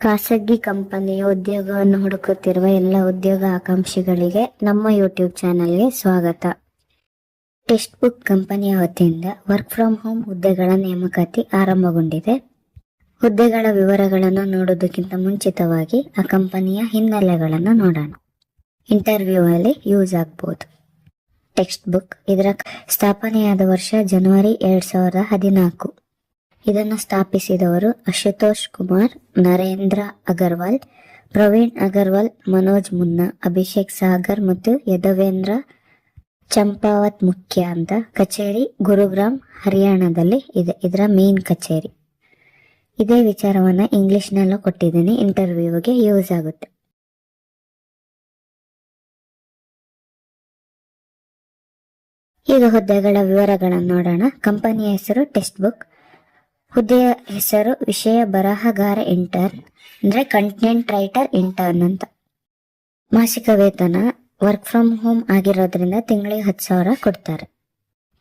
ಖಾಸಗಿ ಕಂಪನಿಯ ಉದ್ಯೋಗವನ್ನು ಹುಡುಕುತ್ತಿರುವ ಎಲ್ಲ ಉದ್ಯೋಗ ಆಕಾಂಕ್ಷಿಗಳಿಗೆ ನಮ್ಮ ಯೂಟ್ಯೂಬ್ ಚಾನೆಲ್ಗೆ ಸ್ವಾಗತ. ಟೆಕ್ಸ್ಟ್ ಬುಕ್ ಕಂಪನಿಯ ವತಿಯಿಂದ ವರ್ಕ್ ಫ್ರಮ್ ಹೋಮ್ ಹುದ್ದೆಗಳ ನೇಮಕಾತಿ ಆರಂಭಗೊಂಡಿದೆ. ಹುದ್ದೆಗಳ ವಿವರಗಳನ್ನು ನೋಡೋದಕ್ಕಿಂತ ಮುಂಚಿತವಾಗಿ ಆ ಕಂಪನಿಯ ಹಿನ್ನೆಲೆಗಳನ್ನು ನೋಡೋಣ. ಇಂಟರ್ವ್ಯೂ ಅಲ್ಲಿ ಯೂಸ್ ಆಗ್ಬೋದು. ಟೆಕ್ಸ್ಟ್ ಬುಕ್ ಇದರ ಸ್ಥಾಪನೆಯಾದ ವರ್ಷ ಜನವರಿ ಎರಡ್ ಸಾವಿರದ ಹದಿನಾಲ್ಕು. ಇದನ್ನು ಸ್ಥಾಪಿಸಿದವರು ಅಶುತೋಷ್ ಕುಮಾರ್ ನರೇಂದ್ರ ಅಗರ್ವಾಲ್, ಪ್ರವೀಣ್ ಅಗರ್ವಾಲ್, ಮನೋಜ್ ಮುನ್ನಾ, ಅಭಿಷೇಕ್ ಸಾಗರ್ ಮತ್ತು ಯದವೇಂದ್ರ ಚಂಪಾವತ್ ಮುಖ್ಯ ಅಂತ ಕಚೇರಿ ಗುರುಗ್ರಾಮ್ ಹರಿಯಾಣದಲ್ಲಿ ಇದೆ. ಇದರ ಮೇನ್ ಕಚೇರಿ. ಇದೇ ವಿಚಾರವನ್ನ ಇಂಗ್ಲಿಷ್ನಲ್ಲೂ ಕೊಟ್ಟಿದ್ದೀನಿ. ಇಂಟರ್ವ್ಯೂಗೆ ಯೂಸ್ ಆಗುತ್ತೆ. ಈಗ ಹುದ್ದೆಗಳ ವಿವರಗಳನ್ನು ನೋಡೋಣ. ಕಂಪನಿಯ ಹೆಸರು ಟೆಕ್ಸ್ಟ್ ಬುಕ್. ಹುದ್ದೆಯ ಹೆಸರು ವಿಷಯ ಬರಹಗಾರ ಇಂಟರ್ನ್ ಅಂದ್ರೆ ಕಂಟೆಂಟ್ ರೈಟರ್ ಇಂಟರ್ನ್ ಅಂತ. ಮಾಸಿಕ ವೇತನ ವರ್ಕ್ ಫ್ರಮ್ ಹೋಮ್ ಆಗಿರೋದ್ರಿಂದ ತಿಂಗಳಿಗೆ ಹತ್ತು ಸಾವಿರ ಕೊಡ್ತಾರೆ.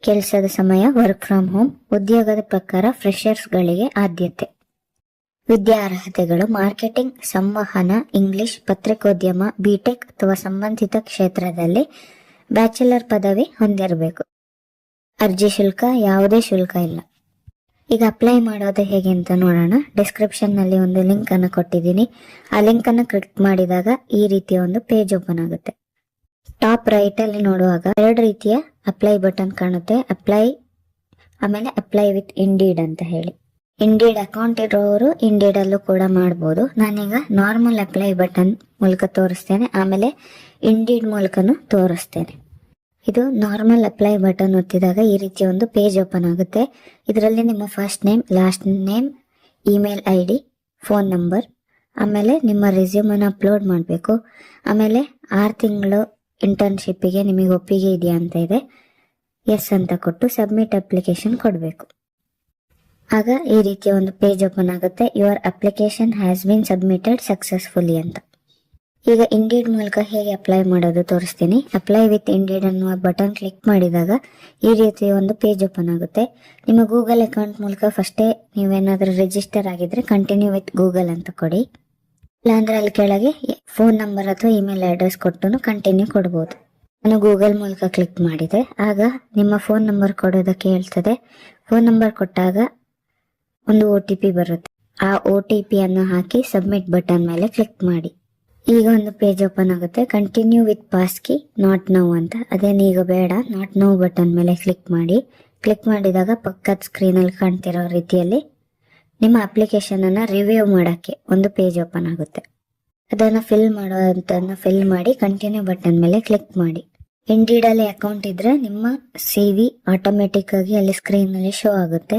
ಕೆಲಸದ ಸಮಯ ವರ್ಕ್ ಫ್ರಮ್ ಹೋಮ್ ಉದ್ಯೋಗದ ಪ್ರಕಾರ ಫ್ರೆಷರ್ಸ್ ಗಳಿಗೆ ಆದ್ಯತೆ. ವಿದ್ಯಾರ್ಹತೆಗಳು ಮಾರ್ಕೆಟಿಂಗ್ ಸಂವಹನ ಇಂಗ್ಲಿಷ್ ಪತ್ರಿಕೋದ್ಯಮ ಬಿಟೆಕ್ ಅಥವಾ ಸಂಬಂಧಿತ ಕ್ಷೇತ್ರದಲ್ಲಿ ಬ್ಯಾಚುಲರ್ ಪದವಿ ಹೊಂದಿರಬೇಕು. ಅರ್ಜಿ ಶುಲ್ಕ ಯಾವುದೇ ಶುಲ್ಕ ಇಲ್ಲ. ಈಗ ಅಪ್ಲೈ ಮಾಡೋದು ಹೇಗೆ ಅಂತ ನೋಡೋಣ. ಡಿಸ್ಕ್ರಿಪ್ಷನ್ನಲ್ಲಿ ಒಂದು ಲಿಂಕ್ ಅನ್ನು ಕೊಟ್ಟಿದ್ದೀನಿ. ಆ ಲಿಂಕ್ ಅನ್ನು ಕ್ಲಿಕ್ ಮಾಡಿದಾಗ ಈ ರೀತಿಯ ಒಂದು ಪೇಜ್ ಓಪನ್ ಆಗುತ್ತೆ. ಟಾಪ್ ರೈಟ್ ಅಲ್ಲಿ ನೋಡುವಾಗ ಎರಡು ರೀತಿಯ ಅಪ್ಲೈ ಬಟನ್ ಕಾಣುತ್ತೆ. ಅಪ್ಲೈ ಆಮೇಲೆ ಅಪ್ಲೈ ವಿತ್ ಇಂಡೀಡ್ ಅಂತ ಹೇಳಿ. ಇಂಡೀಡ್ ಅಕೌಂಟ್ ಇರೋರು ಇಂಡೀಡ್ ಅಲ್ಲೂ ಕೂಡ ಮಾಡಬಹುದು ನಾನೀಗ ನಾರ್ಮಲ್ ಅಪ್ಲೈ ಬಟನ್ ಮೂಲಕ ತೋರಿಸ್ತೇನೆ. ಆಮೇಲೆ ಇಂಡೀಡ್ ಮೂಲಕನೂ ತೋರಿಸ್ತೇನೆ. ಇದು ನಾರ್ಮಲ್ ಅಪ್ಲೈ ಬಟನ್ ಒತ್ತಿದಾಗ ಈ ರೀತಿ ಒಂದು ಪೇಜ್ ಓಪನ್ ಆಗುತ್ತೆ. ಇದರಲ್ಲಿ ನಿಮ್ಮ first name last name email I D phone number ಆಮೇಲೆ ನಿಮ್ಮ ರೆಸ್ಯೂಮನ್ನು ಅಪ್ಲೋಡ್ ಮಾಡಬೇಕು. ಆಮೇಲೆ ಆರು ತಿಂಗಳು ಇಂಟರ್ನ್ಶಿಪ್ಪಿಗೆ ನಿಮಗೆ ಒಪ್ಪಿಗೆ ಇದೆಯಾ ಅಂತ ಇದೆ. ಎಸ್ ಅಂತ ಕೊಟ್ಟು ಸಬ್ಮಿಟ್ ಅಪ್ಲಿಕೇಶನ್ ಕೊಡಬೇಕು. ಆಗ ಈ ರೀತಿಯ ಒಂದು ಪೇಜ್ ಓಪನ್ ಆಗುತ್ತೆ. Your application has been submitted successfully ಅಂತ. ಈಗ ಇಂಡೀಡ್ ಮೂಲಕ ಹೇಗೆ ಅಪ್ಲೈ ಮಾಡೋದು ತೋರಿಸ್ತೀನಿ. ಅಪ್ಲೈ ವಿತ್ ಇಂಡೀಡ್ ಅನ್ನುವ ಬಟನ್ ಕ್ಲಿಕ್ ಮಾಡಿದಾಗ ಈ ರೀತಿಯ ಒಂದು ಪೇಜ್ ಓಪನ್ ಆಗುತ್ತೆ. ನಿಮ್ಮ ಗೂಗಲ್ ಅಕೌಂಟ್ ಮೂಲಕ ಫಸ್ಟೇ ನೀವೇನಾದರೂ ರಿಜಿಸ್ಟರ್ ಆಗಿದ್ರೆ ಕಂಟಿನ್ಯೂ ವಿತ್ ಗೂಗಲ್ ಅಂತ ಕೊಡಿ. ಇಲ್ಲಾಂದ್ರೆ ಅಲ್ಲಿ ಕೆಳಗೆ ಫೋನ್ ನಂಬರ್ ಅಥವಾ ಇಮೇಲ್ ಅಡ್ರೆಸ್ ಕೊಟ್ಟು ಕಂಟಿನ್ಯೂ ಕೊಡ್ಬೋದು. ನಾನು ಗೂಗಲ್ ಮೂಲಕ ಕ್ಲಿಕ್ ಮಾಡಿದೆ. ಆಗ ನಿಮ್ಮ ಫೋನ್ ನಂಬರ್ ಕೊಡೋದಕ್ಕೆ ಹೇಳ್ತದೆ. ಫೋನ್ ನಂಬರ್ ಕೊಟ್ಟಾಗ ಒಂದು ಒ ಬರುತ್ತೆ. ಆ ಒ ಟಿ ಪಿಯನ್ನು ಹಾಕಿ ಸಬ್ಮಿಟ್ ಬಟನ್ ಮೇಲೆ ಕ್ಲಿಕ್ ಮಾಡಿ. ಈಗ ಒಂದು ಪೇಜ್ ಓಪನ್ ಆಗುತ್ತೆ. Continue with passkey not now ಅಂತ. ಅದೇನು ಈಗ ಬೇಡ ನಾಟ್ ನೋ ಬಟನ್ ಮೇಲೆ ಕ್ಲಿಕ್ ಮಾಡಿ. ಕ್ಲಿಕ್ ಮಾಡಿದಾಗ ಪಕ್ಕದ ಸ್ಕ್ರೀನಲ್ಲಿ ಕಾಣ್ತಿರೋ ರೀತಿಯಲ್ಲಿ ನಿಮ್ಮ ಅಪ್ಲಿಕೇಶನ್ ಅನ್ನ ರಿವ್ಯೂ ಮಾಡಕ್ಕೆ ಒಂದು ಪೇಜ್ ಓಪನ್ ಆಗುತ್ತೆ. ಅದನ್ನ ಫಿಲ್ ಮಾಡುವಂತನ್ನ ಫಿಲ್ ಮಾಡಿ ಕಂಟಿನ್ಯೂ ಬಟನ್ ಮೇಲೆ ಕ್ಲಿಕ್ ಮಾಡಿ. ಇಂಡೀಡ್ ಅಲ್ಲಿ ಅಕೌಂಟ್ ಇದ್ರೆ ನಿಮ್ಮ ಸಿ ವಿ ಆಟೋಮೆಟಿಕ್ ಆಗಿ ಅಲ್ಲಿ ಸ್ಕ್ರೀನ್ನಲ್ಲಿ ಶೋ ಆಗುತ್ತೆ.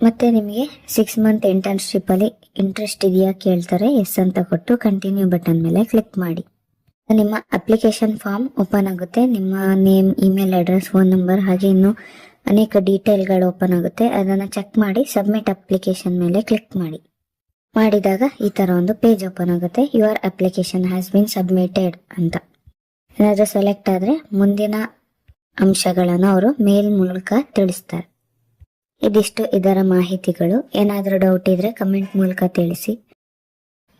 ಮತ್ತೆ ನಿಮಗೆ ಸಿಕ್ಸ್ ಮಂತ್ ಇಂಟರ್ನ್ಶಿಪ್ ಅಲ್ಲಿ ಇಂಟ್ರೆಸ್ಟ್ ಇದೆಯಾ ಕೇಳ್ತಾರೆ ಎಸ್ ಅಂತ ಕೊಟ್ಟು ಕಂಟಿನ್ಯೂ ಬಟನ್ ಮೇಲೆ ಕ್ಲಿಕ್ ಮಾಡಿ. ನಿಮ್ಮ ಅಪ್ಲಿಕೇಶನ್ ಫಾರ್ಮ್ ಓಪನ್ ಆಗುತ್ತೆ. ನಿಮ್ಮ name email address phone number ಹಾಗೆ ಇನ್ನು ಅನೇಕ ಡೀಟೇಲ್ಗಳು ಓಪನ್ ಆಗುತ್ತೆ. ಅದನ್ನು ಚೆಕ್ ಮಾಡಿ ಸಬ್ಮಿಟ್ ಅಪ್ಲಿಕೇಶನ್ ಮೇಲೆ ಕ್ಲಿಕ್ ಮಾಡಿ. ಮಾಡಿದಾಗ ಈ ತರ ಒಂದು ಪೇಜ್ ಓಪನ್ ಆಗುತ್ತೆ. Your application has been submitted ಅಂತ. ಏನಾದರೂ ಸೆಲೆಕ್ಟ್ ಆದ್ರೆ ಮುಂದಿನ ಅಂಶಗಳನ್ನು ಅವರು ಮೇಲ್ ಮೂಲಕ ತಿಳಿಸ್ತಾರೆ. ಇದಿಷ್ಟು ಇದರ ಮಾಹಿತಿಗಳು. ಏನಾದರೂ ಡೌಟ್ ಇದ್ರೆ ಕಮೆಂಟ್ ಮೂಲಕ ತಿಳಿಸಿ.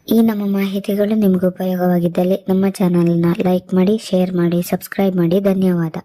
ಈ ನಮ್ಮ ಮಾಹಿತಿಗಳು ನಿಮಗೆ ಉಪಯೋಗವಾಗಿದ್ದಲ್ಲಿ ನಮ್ಮ ಚಾನಲ್ನ ಲೈಕ್ ಮಾಡಿ ಶೇರ್ ಮಾಡಿ ಸಬ್ಸ್ಕ್ರೈಬ್ ಮಾಡಿ. ಧನ್ಯವಾದ.